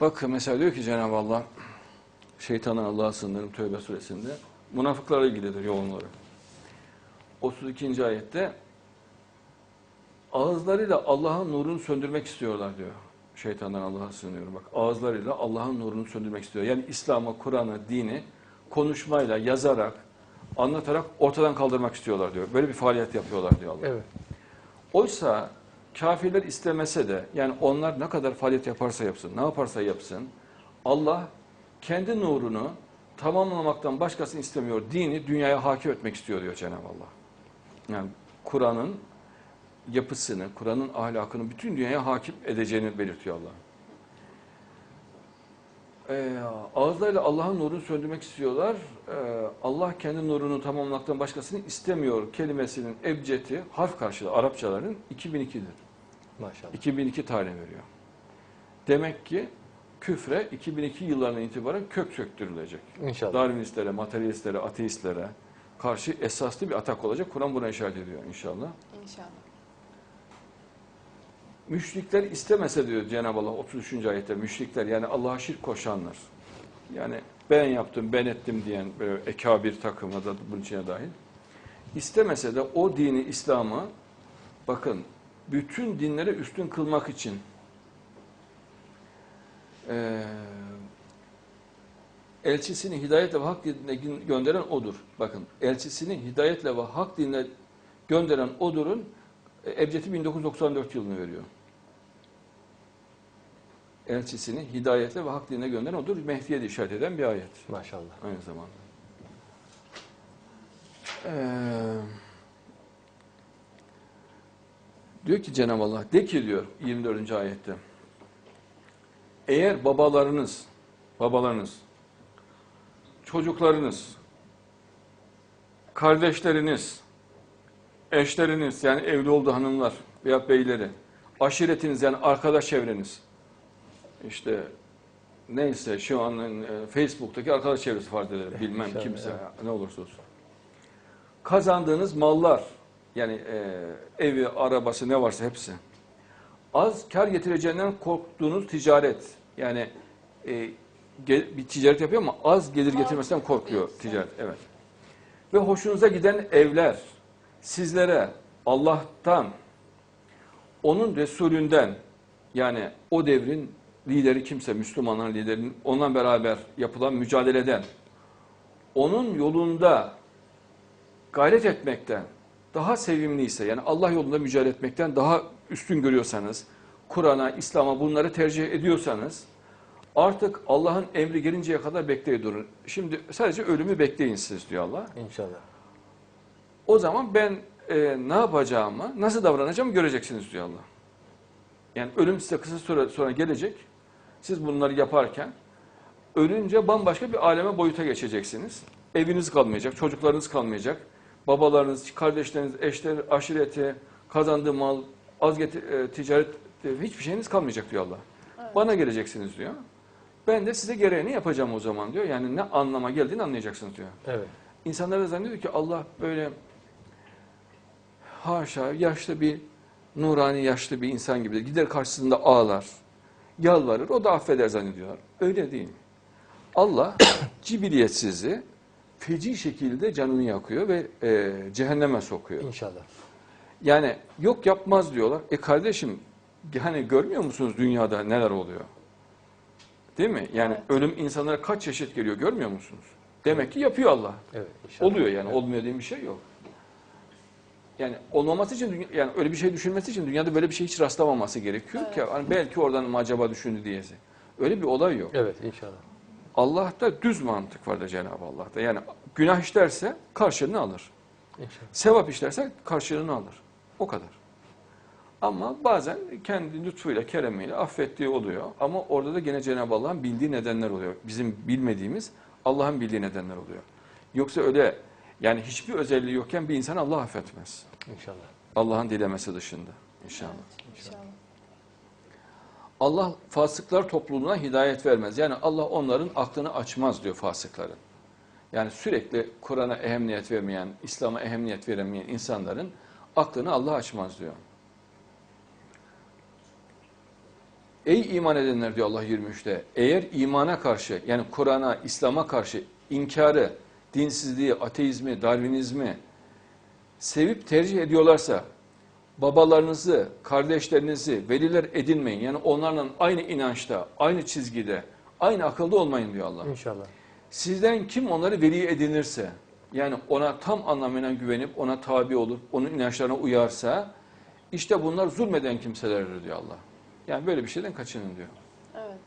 Bak mesela diyor ki Cenab-ı Allah, şeytanın Allah'a sığınırım Tövbe suresinde, münafıklarla ilgilidir yoğunları. 32. ayette, ağızlarıyla Allah'ın nurunu söndürmek istiyorlar diyor. Şeytandan Allah'a sığınıyorum. Bak ağızlarıyla Allah'ın nurunu söndürmek istiyor. Yani İslam'ı, Kur'an'ı, dini konuşmayla, yazarak, anlatarak ortadan kaldırmak istiyorlar diyor. Böyle bir faaliyet yapıyorlar diyor Allah. Evet. Oysa kafirler istemese de yani onlar ne kadar faaliyet yaparsa yapsın, ne yaparsa yapsın Allah kendi nurunu tamamlamaktan başkasını istemiyor. Dini dünyaya hakim etmek istiyor diyor Cenab-ı Allah. Yani Kur'an'ın yapısını, Kur'an'ın ahlakını bütün dünyaya hakim edeceğini belirtiyor Allah. Ee, ağızlarıyla Allah'ın nurunu söndürmek istiyorlar. Ee, Allah kendi nurunu tamamlamaktan başkasını istemiyor kelimesinin ebcedi, harf karşılığı Arapçaların 2002'dir. Maşallah. 2002 tarih veriyor. Demek ki küfre 2002 yıllarından itibaren kök söktürülecek. İnşallah. Darwinistlere, materyalistlere, ateistlere karşı esaslı bir atak olacak. Kur'an buna işaret ediyor inşallah. İnşallah. Müşrikler istemese diyor Cenab-ı Allah 33. ayette müşrikler yani Allah'a şirk koşanlar. Yani ben yaptım, ben ettim diyen böyle ekabir takımı da bunun içine dahil. İstemese de o dini, İslam'ı bakın bütün dinlere üstün kılmak için eee elçisini hidayetle ve hak dinine gönderen odur. Bakın elçisini hidayetle ve hak dinine gönderen odurun e, Ebced'i 1994 yılını veriyor. Elçisini hidayetle ve hak dinine gönderen odur. Mehdi'ye de işaret eden bir ayet Maşallah. aynı zamanda. Ee, diyor ki Cenab-ı Allah, de ki diyor 24. ayette, eğer babalarınız, babalarınız, çocuklarınız, kardeşleriniz, eşleriniz yani evli olduğu hanımlar veya beyleri, aşiretiniz yani arkadaş çevreniz, işte neyse şu an e, Facebook'taki arkadaş çevresi fark eder, bilmem kimse ne olursa olsun. Kazandığınız mallar yani e, evi, arabası ne varsa hepsi. Az kar getireceğinden korktuğunuz ticaret yani e, bir ticaret yapıyor ama az gelir getirmesinden korkuyor ticaret. Evet. Ve hoşunuza giden evler sizlere Allah'tan, onun Resulünden yani o devrin lideri kimse, Müslümanların liderinin onunla beraber yapılan mücadeleden, onun yolunda gayret etmekten daha sevimliyse, yani Allah yolunda mücadele etmekten daha üstün görüyorsanız, Kur'an'a, İslam'a bunları tercih ediyorsanız, artık Allah'ın emri gelinceye kadar bekleyin durun. Şimdi sadece ölümü bekleyin siz diyor Allah. İnşallah. O zaman ben e, ne yapacağımı, nasıl davranacağımı göreceksiniz diyor Allah. Yani ölüm size kısa süre sonra gelecek. Siz bunları yaparken ölünce bambaşka bir aleme boyuta geçeceksiniz. Eviniz kalmayacak, çocuklarınız kalmayacak. Babalarınız, kardeşleriniz, eşler, aşireti, kazandığı mal, az getir, e, ticaret, e, hiçbir şeyiniz kalmayacak diyor Allah. Bana geleceksiniz diyor. Ben de size gereğini yapacağım o zaman diyor. Yani ne anlama geldiğini anlayacaksınız diyor. Evet. İnsanlar da zannediyor ki Allah böyle haşa yaşlı bir nurani yaşlı bir insan gibidir. Gider karşısında ağlar, yalvarır, o da affeder zannediyorlar. Öyle değil. Allah cibiliyetsizi feci şekilde canını yakıyor ve e, cehenneme sokuyor. İnşallah. Yani yok yapmaz diyorlar. E kardeşim hani görmüyor musunuz dünyada neler oluyor? Değil mi? Yani Evet. ölüm insanlara kaç çeşit geliyor görmüyor musunuz? Demek ki yapıyor Allah. Evet. inşallah. Oluyor yani. Evet. Olmuyor diye bir şey yok. Yani olmaması için yani öyle bir şey düşünmesi için dünyada böyle bir şey hiç rastlamaması gerekiyor ki hani belki oradan mı acaba düşündü diyesi. Öyle bir olay yok. Evet inşallah. Allah'ta düz mantık var da Cenab-ı Allah'ta. Yani günah işlerse karşılığını alır. İnşallah. Sevap işlerse karşılığını alır. O kadar. Ama bazen kendi lütfuyla, keremiyle affettiği oluyor. Ama orada da gene Cenab-ı Allah'ın bildiği nedenler oluyor. Bizim bilmediğimiz Allah'ın bildiği nedenler oluyor. Yoksa öyle yani hiçbir özelliği yokken bir insan Allah affetmez. İnşallah. Allah'ın dilemesi dışında inşallah. İnşallah. Allah fasıklar topluluğuna hidayet vermez. Yani Allah onların aklını açmaz diyor fasıkların. Yani sürekli Kur'an'a ehemmiyet vermeyen, İslam'a ehemmiyet veremeyen insanların aklını Allah açmaz diyor. Ey iman edenler diyor Allah 23'te. Eğer imana karşı yani Kur'an'a, İslam'a karşı inkarı, dinsizliği, ateizmi, darwinizmi sevip tercih ediyorlarsa babalarınızı, kardeşlerinizi veliler edinmeyin. Yani onlarla aynı inançta, aynı çizgide, aynı akılda olmayın diyor Allah. İnşallah. Sizden kim onları veli edinirse, yani ona tam anlamıyla güvenip ona tabi olup onun inançlarına uyarsa, işte bunlar zulmeden kimselerdir diyor Allah. Yani böyle bir şeyden kaçının diyor. Evet.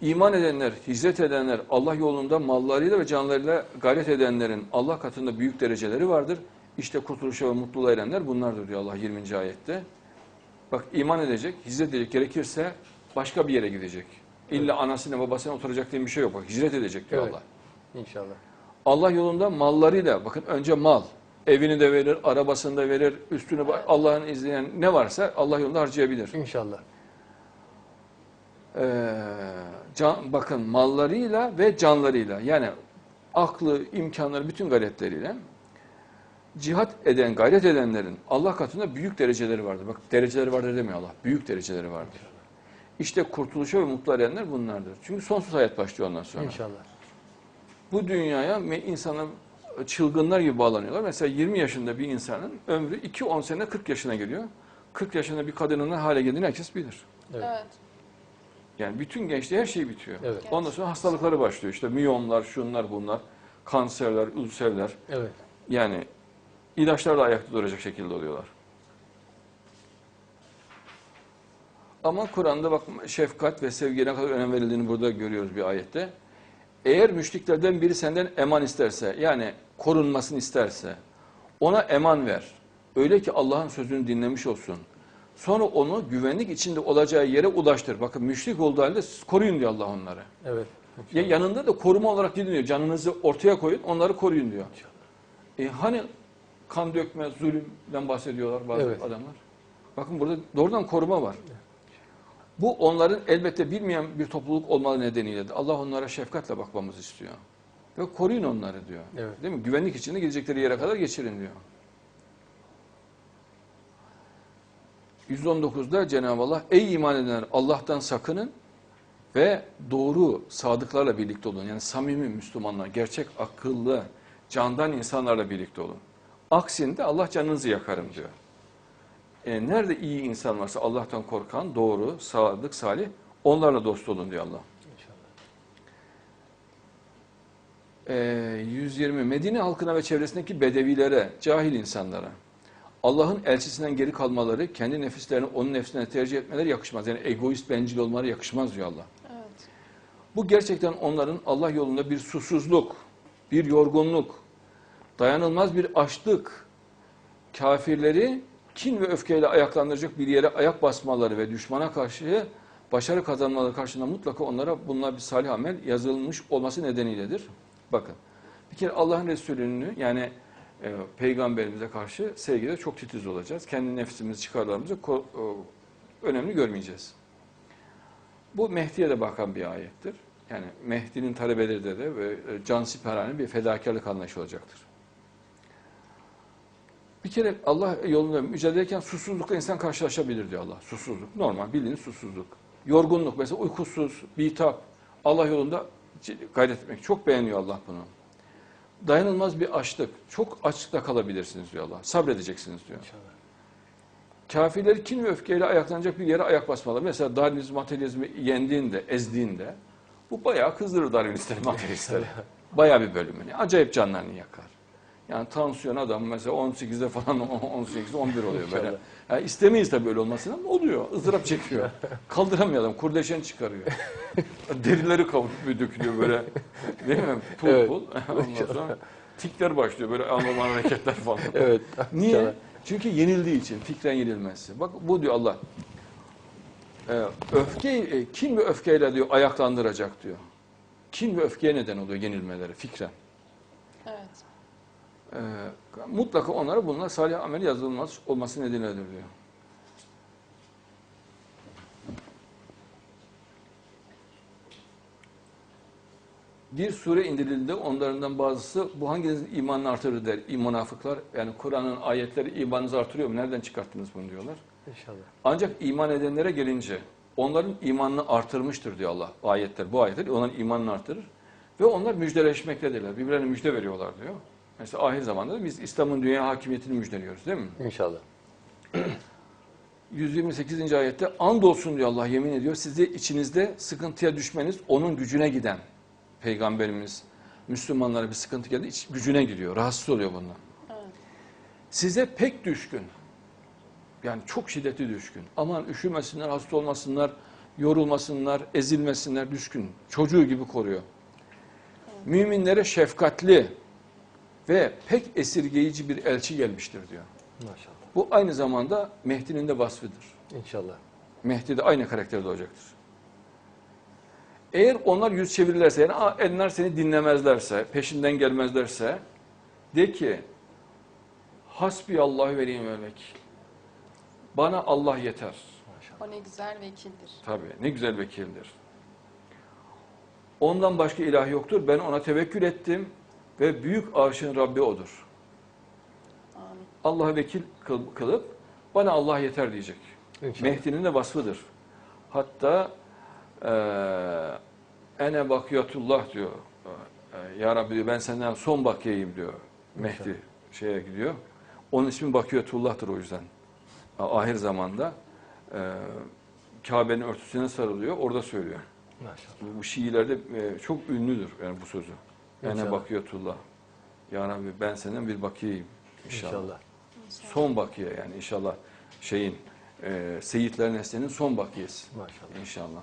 İman edenler, hicret edenler, Allah yolunda mallarıyla ve canlarıyla gayret edenlerin Allah katında büyük dereceleri vardır. İşte kurtuluşa ve mutluluğa erenler bunlardır diyor Allah 20. ayette. Bak iman edecek, hicret edecek gerekirse başka bir yere gidecek. İlla anasına babasına oturacak diye bir şey yok. Bak hicret edecek diyor Evet. Allah. İnşallah. Allah yolunda mallarıyla, bakın önce mal, evini de verir, arabasını da verir, üstüne bak- Allah'ın izleyen ne varsa Allah yolunda harcayabilir. İnşallah. Ee, can, bakın mallarıyla ve canlarıyla yani aklı, imkanları, bütün gayretleriyle cihat eden, gayret edenlerin Allah katında büyük dereceleri vardır. Bak dereceleri vardır demiyor Allah. Büyük dereceleri vardır. İşte kurtuluşa ve mutlu erenler bunlardır. Çünkü sonsuz hayat başlıyor ondan sonra. İnşallah. Bu dünyaya insana çılgınlar gibi bağlanıyorlar. Mesela 20 yaşında bir insanın ömrü 2-10 sene 40 yaşına geliyor. 40 yaşında bir kadının ne hale geldiğini herkes bilir. Evet. Evet. Yani bütün gençliğe her şey bitiyor. Evet. Ondan sonra hastalıkları başlıyor. İşte miyomlar, şunlar bunlar, kanserler, ülserler. Evet. Yani ilaçlarla ayakta duracak şekilde oluyorlar. Ama Kur'an'da bak şefkat ve sevgiye ne kadar önem verildiğini burada görüyoruz bir ayette. Eğer müşriklerden biri senden eman isterse, yani korunmasını isterse, ona eman ver. Öyle ki Allah'ın sözünü dinlemiş olsun. Sonra onu güvenlik içinde olacağı yere ulaştır. Bakın müşrik olduğu halde koruyun diyor Allah onları. Evet. Ya yanında da koruma olarak diyor. Canınızı ortaya koyun, onları koruyun diyor. E hani kan dökme, zulümden bahsediyorlar bazı Evet. adamlar. Bakın burada doğrudan koruma var. Bu onların elbette bilmeyen bir topluluk olmaları nedeniyle de Allah onlara şefkatle bakmamızı istiyor. Ve koruyun onları diyor. Evet. Değil mi? Güvenlik içinde gidecekleri yere kadar geçirin diyor. 119'da Cenab-ı Allah ey iman edenler Allah'tan sakının ve doğru sadıklarla birlikte olun. Yani samimi Müslümanlar, gerçek akıllı, candan insanlarla birlikte olun. Aksinde Allah canınızı yakarım diyor. E, nerede iyi insan varsa Allah'tan korkan, doğru, sadık, salih onlarla dost olun diyor Allah. E, 120 Medine halkına ve çevresindeki bedevilere, cahil insanlara Allah'ın elçisinden geri kalmaları, kendi nefislerini onun nefsine tercih etmeleri yakışmaz. Yani egoist, bencil olmaları yakışmaz diyor Allah. Evet. Bu gerçekten onların Allah yolunda bir susuzluk, bir yorgunluk, dayanılmaz bir açlık, kafirleri kin ve öfkeyle ayaklandıracak bir yere ayak basmaları ve düşmana karşı başarı kazanmaları karşılığında mutlaka onlara bunlar bir salih amel yazılmış olması nedeniyledir. Bakın, bir kere Allah'ın Resulü'nü yani e, peygamberimize karşı sevgide çok titiz olacağız. Kendi nefsimizi, çıkarlarımızı e, önemli görmeyeceğiz. Bu Mehdi'ye de bakan bir ayettir. Yani Mehdi'nin talebeleri de de ve e, cansiperane bir fedakarlık anlayışı olacaktır. Bir kere Allah yolunda mücadele ederken susuzlukla insan karşılaşabilir diyor Allah. Susuzluk. Normal bildiğiniz susuzluk. Yorgunluk mesela uykusuz, bitap. Allah yolunda gayret etmek. Çok beğeniyor Allah bunu. Dayanılmaz bir açlık. Çok açlıkta kalabilirsiniz diyor Allah. Sabredeceksiniz diyor. İnşallah. Kafirleri kin ve öfkeyle ayaklanacak bir yere ayak basmalı. Mesela Darwinizm, materyalizmi yendiğinde, ezdiğinde bu bayağı kızdırır Darwinistleri, materyalistleri. Bayağı bir bölümünü. Acayip canlarını yakar. Yani tansiyon adam mesela 18'de falan 18'de 11 oluyor böyle. Yani istemeyiz tabii böyle olmasını ama oluyor. ızdırap çekiyor. Kaldıramıyor adam. Kurdeşen çıkarıyor. Derileri kavurup dökülüyor böyle. Değil mi? Pul Evet. pul. Ondan sonra tikler başlıyor. Böyle anormal hareketler falan. Evet. Niye? Çünkü yenildiği için, fikren yenilmesi. Bak bu diyor Allah. Ee, öfke, e, kin ve öfkeyle diyor ayaklandıracak diyor. Kin ve öfkeye neden oluyor yenilmeleri fikren. Evet. Ee, mutlaka onlara bunlar salih amel yazılmaz olması nedeniyle diyor. Bir sure indirildi. Onlardan bazısı bu hanginizin imanını artırır der. İ- Münafıklar yani Kur'an'ın ayetleri imanınızı artırıyor mu? Nereden çıkarttınız bunu diyorlar. İnşallah. Ancak iman edenlere gelince onların imanını artırmıştır diyor Allah. Ayetler, bu ayetler onların imanını artırır. Ve onlar müjdeleşmektedirler. Birbirlerine müjde veriyorlar diyor. Mesela ahir zamanda da biz İslam'ın dünya hakimiyetini müjdeliyoruz değil mi? İnşallah. 128. ayette andolsun diyor Allah yemin ediyor. Sizi içinizde sıkıntıya düşmeniz onun gücüne giden. Peygamberimiz Müslümanlara bir sıkıntı geldi iç, gücüne gidiyor. Rahatsız oluyor bundan. Size pek düşkün. Yani çok şiddetli düşkün. Aman üşümesinler, hasta olmasınlar, yorulmasınlar, ezilmesinler, düşkün. Çocuğu gibi koruyor. Müminlere şefkatli ve pek esirgeyici bir elçi gelmiştir diyor. Maşallah. Bu aynı zamanda Mehdi'nin de vasfıdır. İnşallah. Mehdi de aynı karakterde olacaktır. Eğer onlar yüz çevirirlerse, yani "Aa, onlar seni dinlemezlerse, peşinden gelmezlerse, de ki, hasbi Allahu ve ni'mel vekil. Bana Allah yeter. Maşallah. O ne güzel vekildir. Tabii, ne güzel vekildir. Ondan başka ilah yoktur. Ben ona tevekkül ettim ve büyük arşın Rabbi O'dur. Amin. Allah'a vekil kıl- kılıp, bana Allah yeter diyecek. İnşallah. Mehdi'nin de vasfıdır. Hatta eee ene bakiyatullah diyor. Eee, Ya Rabbi diyor ben senden son bakiyeyim diyor. Mehdi şeye gidiyor. Onun ismi Bakiyatullah'tır o yüzden. Ahir zamanda eee Kabe'nin örtüsüne sarılıyor. Orada söylüyor. Maşallah. Bu Şiilerde eee, çok ünlüdür yani bu sözü. Ene İnşallah. bakiyatullah. Ya Rabbi ben senden bir bakiyeyim inşallah. İnşallah. Son bakiye yani inşallah şeyin e, Seyitler Nesli'nin son bakiyesi Maşallah. inşallah.